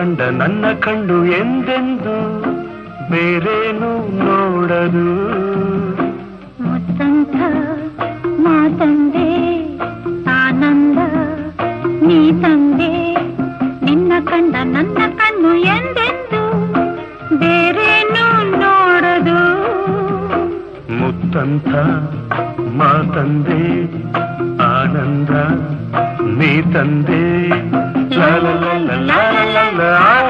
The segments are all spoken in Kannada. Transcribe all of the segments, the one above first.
ಕಂಡ ನನ್ನ ಕಂಡು ಎಂದೆಂದು ಬೇರೇನು ನೋಡದು ಮುತ್ತಂತ ಮಾತಂದೆ ಆನಂದ ನೀ ತಂದೆ ನಿನ್ನ ಕಂಡ ನನ್ನ ಕಣ್ಣು ಎಂದೆಂದು ಬೇರೇನು ನೋಡದು ಮುತ್ತಂತ ಮಾ ತಂದೆ ಆನಂದ ನೀ ತಂದೆ la la la la la la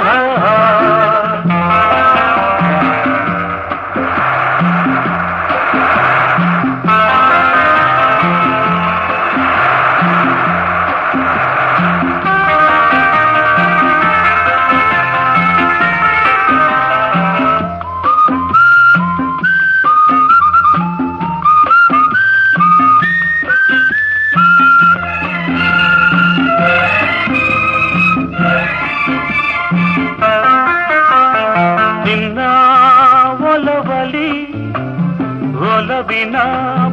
ಒಲವಿನ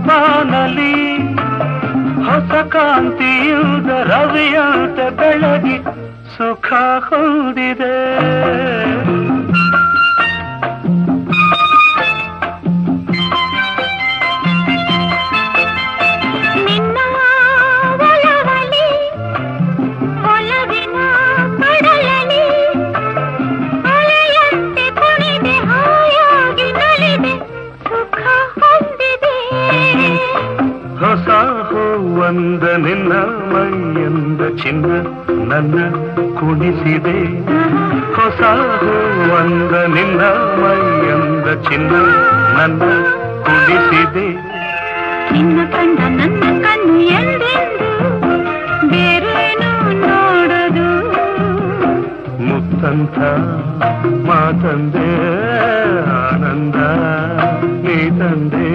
ಬಾನಲಿ ಹೊಸ ಕಾಂತಿಯುದ ರವಿಯಂತೆ ಬೆಳಗಿ ಸುಖ ಹೊಂದಿದೆ ಹೂವಂದ ನಿನ್ನ ಮೈಯಂದ ಚಿನ್ನ ನನ್ನ ಕುಣಿಸಿದೆ. ಹೊಸ ಹೂವಂದ ನಿನ್ನ ಮೈಯಂದ ಚಿನ್ನ ನನ್ನ ಕುಣಿಸಿದೆ. ನಿನ್ನ ಕಂಡ ನನ್ನ ಕಣ್ಣು ಬೇರೇನು ನೋಡದು? ಮುತ್ತಂತ ಮಾತಂದೆ ಆನಂದ ನೀ ತಂದೆ.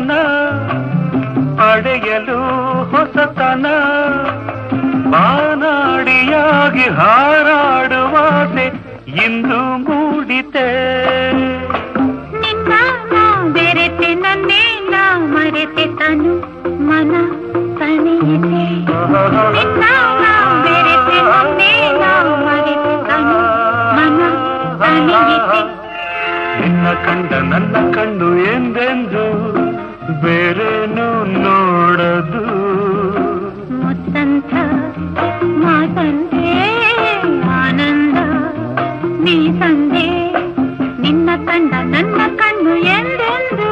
ಗೆಳೆತನ ಅಡೆಯಲು ಹೊಸತನ ಬಾನಾಡಿಯಾಗಿ ಹಾರಾಡುವಾಸೆ ಇಂದು ಮೂಡಿತೆ. ನಿನ್ನ ಬೆರೆತೆ ನನ್ನೇ ನಾ ಮರೆತೆ ತನು ಮನ ತಣಿಯಿತೆ ನಿನ್ನ ಬೆರೆತೆ ನನ್ನೇ ನಾ ಮರೆತೆ ತನು ಮನ ನಿನ್ನ ಕಂಡ ನನ್ನ ಕಣ್ಣು ಎಂದೆಂದು ಬೇರೇನು ನೋಡದು? ಮುತ್ತಂತ ಮಾತಂದೆ ಆನಂದ ನೀ ತಂದೆ ನಿನ್ನ ಕಂಡ ನನ್ನ ಕಣ್ಣು ಎಂದೆಂದು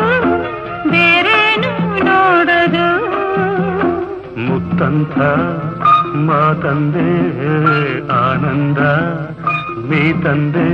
ಬೇರೇನು ನೋಡದು? ಮುತ್ತಂಥ ಮಾತಂದೆ ಆನಂದ ನೀ ತಂದೆ.